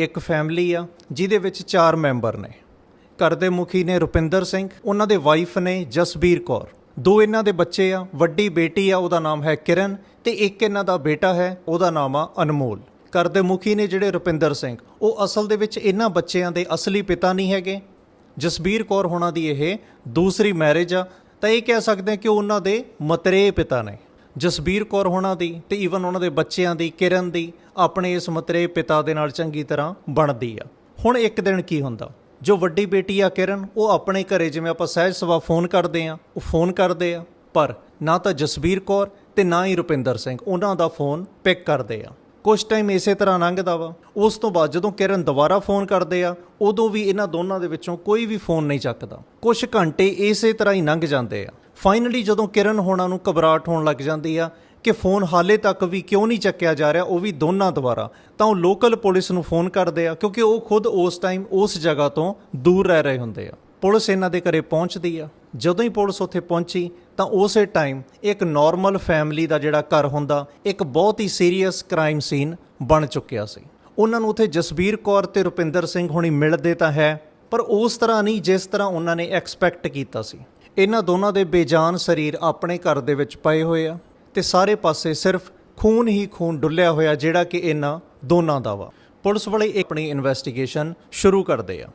ਇੱਕ ਫੈਮਿਲੀ ਆ, ਜਿਹਦੇ ਵਿੱਚ ਚਾਰ ਮੈਂਬਰ ਨੇ। ਘਰ ਦੇ ਮੁਖੀ ਨੇ ਰੁਪਿੰਦਰ ਸਿੰਘ, ਉਹਨਾਂ ਦੇ ਵਾਈਫ ਨੇ ਜਸਬੀਰ ਕੌਰ। ਦੋ ਇਹਨਾਂ ਦੇ ਬੱਚੇ ਆ, ਵੱਡੀ ਬੇਟੀ ਆ, ਉਹਦਾ ਨਾਮ ਹੈ ਕਿਰਨ ਤੇ ਇੱਕ ਇਹਨਾਂ ਦਾ ਬੇਟਾ ਹੈ, ਉਹਦਾ ਨਾਮ ਆ ਅਨਮੋਲ। ਘਰ ਦੇ ਮੁਖੀ ਨੇ ਜਿਹੜੇ ਰੁਪਿੰਦਰ ਸਿੰਘ, ਉਹ ਅਸਲ ਦੇ ਵਿੱਚ ਇਹਨਾਂ ਬੱਚਿਆਂ ਦੇ ਅਸਲੀ ਪਿਤਾ ਨਹੀਂ ਹੈਗੇ। ਜਸਬੀਰ ਕੌਰ ਹੋਣਾ ਦੀ ਇਹ ਦੂਸਰੀ ਮੈਰਿਜ ਆ, ਤਾਂ ਇਹ ਕਹਿ ਸਕਦੇ ਹਾਂ ਕਿ ਉਹਨਾਂ ਦੇ ਮਤਰੇ ਪਿਤਾ ਨੇ। ਜਸਬੀਰ ਕੌਰ ਹੋਣਾ ਦੀ ਤੇ ਈਵਨ ਉਹਨਾਂ ਦੇ ਬੱਚਿਆਂ ਦੀ, ਕਿਰਨ ਦੀ ਆਪਣੇ ਇਸ ਮਤਰੇ ਪਿਤਾ ਦੇ ਨਾਲ ਚੰਗੀ ਤਰ੍ਹਾਂ ਬਣਦੀ ਆ। ਹੁਣ ਇੱਕ ਦਿਨ ਕੀ ਹੁੰਦਾ? ਜੋ ਵੱਡੀ ਬੇਟੀ ਆ ਕਿਰਨ, ਉਹ ਆਪਣੇ ਘਰੇ ਜਿਵੇਂ ਆਪਾਂ ਸਹਿਜ ਸਵਾ ਫੋਨ ਕਰਦੇ ਆ, ਉਹ ਫੋਨ ਕਰਦੇ ਆ। ਪਰ ਨਾ ਤਾਂ ਜਸਬੀਰ ਕੌਰ ਤੇ ਨਾ ਹੀ ਰੁਪਿੰਦਰ ਸਿੰਘ, ਉਹਨਾਂ ਦਾ ਫੋਨ ਪਿਕ ਕਰਦੇ ਆ। ਕੁਝ ਟਾਈਮ ਇਸੇ ਤਰ੍ਹਾਂ ਲੰਘਦਾ ਵਾ। ਉਸ ਤੋਂ ਬਾਅਦ ਜਦੋਂ ਕਿਰਨ ਦੁਬਾਰਾ ਫੋਨ ਕਰਦੇ ਆ, ਉਦੋਂ ਵੀ ਇਹਨਾਂ ਦੋਨਾਂ ਦੇ ਵਿੱਚੋਂ ਕੋਈ ਵੀ ਫੋਨ ਨਹੀਂ ਚੱਕਦਾ। ਕੁਝ ਘੰਟੇ ਇਸੇ ਤਰ੍ਹਾਂ ਹੀ ਲੰਘ ਜਾਂਦੇ ਆ। ਫਾਈਨਲੀ ਜਦੋਂ ਕਿਰਨ ਹੋਣਾ ਨੂੰ ਘਬਰਾਹਟ ਹੋਣ ਲੱਗ ਜਾਂਦੀ ਆ ਕਿ ਫੋਨ ਹਾਲੇ ਤੱਕ ਵੀ ਕਿਉਂ ਨਹੀਂ ਚੱਕਿਆ ਜਾ ਰਿਹਾ, ਉਹ ਵੀ ਦੋਨਾਂ ਦੁਆਰਾ। ਤਾਂ ਉਹ ਲੋਕਲ ਪੁਲਿਸ ਨੂੰ ਫੋਨ ਕਰਦੇ ਆ, ਕਿਉਂਕਿ ਉਹ ਖੁਦ ਉਸ ਟਾਈਮ ਉਸ ਜਗ੍ਹਾ ਤੋਂ ਦੂਰ ਰਹਿ ਰਹੇ ਹੁੰਦੇ ਆ। ਪੁਲਿਸ ਇਹਨਾਂ ਦੇ ਘਰੇ ਪਹੁੰਚਦੀ ਆ। ਜਦੋਂ ਹੀ ਪੁਲਿਸ ਉੱਥੇ ਪਹੁੰਚੀ, ਤਾਂ ਉਸੇ ਟਾਈਮ ਇੱਕ ਨਾਰਮਲ ਫੈਮਿਲੀ ਦਾ ਜਿਹੜਾ ਘਰ ਹੁੰਦਾ, ਇੱਕ ਬਹੁਤ ਹੀ ਸੀਰੀਅਸ ਕ੍ਰਾਈਮ ਸੀਨ ਬਣ ਚੁੱਕਿਆ ਸੀ। ਉਹਨਾਂ ਨੂੰ ਉੱਥੇ ਜਸਬੀਰ ਕੌਰ ਤੇ ਰੁਪਿੰਦਰ ਸਿੰਘ ਹੁਣੀ ਮਿਲਦੇ ਤਾਂ ਹੈ, ਪਰ ਉਸ ਤਰ੍ਹਾਂ ਨਹੀਂ ਜਿਸ ਤਰ੍ਹਾਂ ਉਹਨਾਂ ਨੇ ਐਕਸਪੈਕਟ ਕੀਤਾ ਸੀ। ਇਹਨਾਂ ਦੋਨਾਂ ਦੇ ਬੇਜਾਨ ਸਰੀਰ ਆਪਣੇ ਘਰ ਦੇ ਵਿੱਚ ਪਏ ਹੋਏ ਆ। ਤੇ ਸਾਰੇ ਪਾਸੇ ਸਿਰਫ ਖੂਨ ਹੀ ਖੂਨ ਡੁੱਲਿਆ ਹੋਇਆ ਜਿਹੜਾ ਕਿ ਇਹਨਾਂ ਦੋਨਾਂ ਦਾ ਵਾ। ਪੁਲਿਸ ਵਾਲੇ ਆਪਣੀ ਇਨਵੈਸਟੀਗੇਸ਼ਨ ਸ਼ੁਰੂ ਕਰਦੇ ਆ।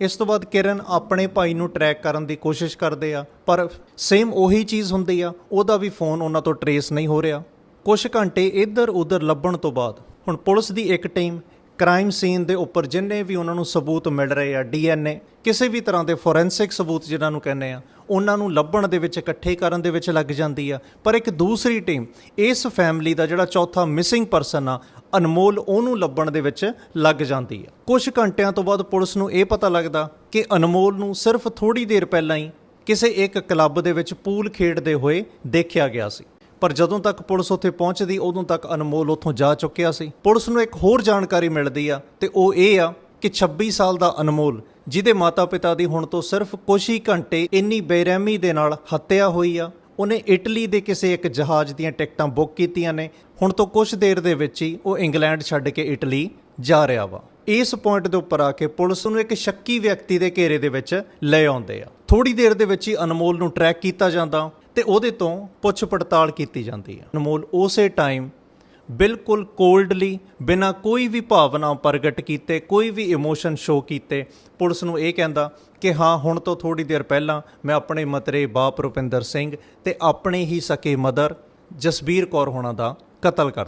ਇਸ ਤੋਂ ਬਾਅਦ ਕਿਰਨ ਆਪਣੇ ਭਾਈ ਨੂੰ ਟਰੈਕ ਕਰਨ ਦੀ ਕੋਸ਼ਿਸ਼ ਕਰਦੇ ਆ, ਪਰ ਸੇਮ ਉਹੀ ਚੀਜ਼ ਹੁੰਦੀ ਆ, ਉਹਦਾ ਵੀ ਫੋਨ ਉਹਨਾਂ ਤੋਂ ਟਰੇਸ ਨਹੀਂ ਹੋ ਰਿਹਾ। ਕੁਝ ਘੰਟੇ ਇੱਧਰ ਉੱਧਰ ਲੱਭਣ ਤੋਂ ਬਾਅਦ ਹੁਣ ਪੁਲਿਸ ਦੀ ਇੱਕ ਟੀਮ ਕ੍ਰਾਈਮ ਸੀਨ ਦੇ ਉੱਪਰ ਜਿੰਨੇ ਵੀ ਉਹਨਾਂ ਨੂੰ ਸਬੂਤ ਮਿਲ ਰਹੇ ਆ ਡੀਐਨਏ ਕਿਸੇ ਵੀ ਤਰ੍ਹਾਂ ਦੇ ਫੋਰੈਂਸਿਕ ਸਬੂਤ ਜਿਹਨਾਂ ਨੂੰ ਕਹਿੰਦੇ ਆ, ਉਹਨਾਂ ਨੂੰ ਲੱਭਣ ਦੇ ਵਿੱਚ, ਇਕੱਠੇ ਕਰਨ ਦੇ ਵਿੱਚ ਲੱਗ ਜਾਂਦੀ ਆ। ਪਰ ਇੱਕ ਦੂਸਰੀ ਟੀਮ ਇਸ ਫੈਮਿਲੀ ਦਾ ਜਿਹੜਾ ਚੌਥਾ ਮਿਸਿੰਗ ਪਰਸਨ ਆ, ਅਨਮੋਲ ਉਹਨੂੰ ਲੱਭਣ ਦੇ ਵਿੱਚ ਲੱਗ ਜਾਂਦੀ ਆ। ਕੁਝ ਘੰਟਿਆਂ ਤੋਂ ਬਾਅਦ ਪੁਲਿਸ ਨੂੰ ਇਹ ਪਤਾ ਲੱਗਦਾ ਕਿ ਅਨਮੋਲ ਨੂੰ ਸਿਰਫ ਥੋੜੀ ਦੇਰ ਪਹਿਲਾਂ ਹੀ ਕਿਸੇ ਇੱਕ ਕਲੱਬ ਦੇ ਵਿੱਚ ਪੂਲ ਖੇਡਦੇ ਹੋਏ ਦੇਖਿਆ ਗਿਆ ਸੀ। ਪਰ ਜਦੋਂ ਤੱਕ ਪੁਲਿਸ ਉੱਥੇ ਪਹੁੰਚਦੀ, ਉਦੋਂ ਤੱਕ ਅਨਮੋਲ ਉੱਥੋਂ ਜਾ ਚੁੱਕਿਆ ਸੀ। ਪੁਲਿਸ ਨੂੰ ਇੱਕ ਹੋਰ ਜਾਣਕਾਰੀ ਮਿਲਦੀ ਆ, ਤੇ ਉਹ ਇਹ ਆ ਕਿ 26 ਸਾਲ ਦਾ ਅਨਮੋਲ, ਜਿਹਦੇ ਮਾਤਾ-ਪਿਤਾ ਦੀ ਹੁਣ ਤੋਂ ਸਿਰਫ ਕੁਝ ਹੀ ਘੰਟੇ ਇੰਨੀ ਬੇਰਹਿਮੀ ਦੇ ਨਾਲ ਹੱਤਿਆ ਹੋਈ ਆ, ਉਹਨੇ ਇਟਲੀ ਦੇ ਕਿਸੇ ਇੱਕ ਜਹਾਜ਼ ਦੀਆਂ ਟਿਕਟਾਂ ਬੁੱਕ ਕੀਤੀਆਂ ਨੇ। ਹੁਣ ਤੋਂ ਕੁਝ ਦੇਰ ਦੇ ਵਿੱਚ ਹੀ ਉਹ ਇੰਗਲੈਂਡ ਛੱਡ ਕੇ ਇਟਲੀ ਜਾ ਰਿਹਾ ਵਾ। ਇਸ ਪੁਆਇੰਟ ਦੇ ਉੱਪਰ ਆ ਕੇ ਪੁਲਿਸ ਨੂੰ ਇੱਕ ਸ਼ੱਕੀ ਵਿਅਕਤੀ ਦੇ ਘੇਰੇ ਦੇ ਵਿੱਚ ਲੈ ਆਉਂਦੇ ਆ। ਥੋੜੀ ਦੇਰ ਦੇ ਵਿੱਚ ਹੀ ਅਨਮੋਲ ਨੂੰ ਟਰੈਕ ਕੀਤਾ ਜਾਂਦਾ। ਤੇ ਉਹਦੇ ਤੋਂ ਪੁੱਛ ਪੜਤਾਲ ਕੀਤੀ ਜਾਂਦੀ ਹੈ। ਅਨਮੋਲ ਉਸੇ ਟਾਈਮ ਬਿਲਕੁਲ ਕੋਲਡਲੀ ਬਿਨਾ ਕੋਈ ਵੀ ਭਾਵਨਾ ਪ੍ਰਗਟ ਕੀਤੇ, ਕੋਈ ਵੀ ਇਮੋਸ਼ਨ ਸ਼ੋ ਕੀਤੇ, ਪੁਲਿਸ ਨੂੰ ਇਹ ਕਹਿੰਦਾ ਕਿ ਹਾਂ, ਹੁਣ ਤੋਂ ਥੋੜੀ ਦੇਰ ਪਹਿਲਾਂ ਮੈਂ ਆਪਣੇ ਮਤਰੇ ਬਾਪ ਰੁਪਿੰਦਰ ਸਿੰਘ ਤੇ ਆਪਣੇ ਹੀ ਸਕੇ ਮਦਰ ਜਸਬੀਰ ਕੌਰ ਹੋਣਾ ਦਾ ਕਤਲ ਕਰ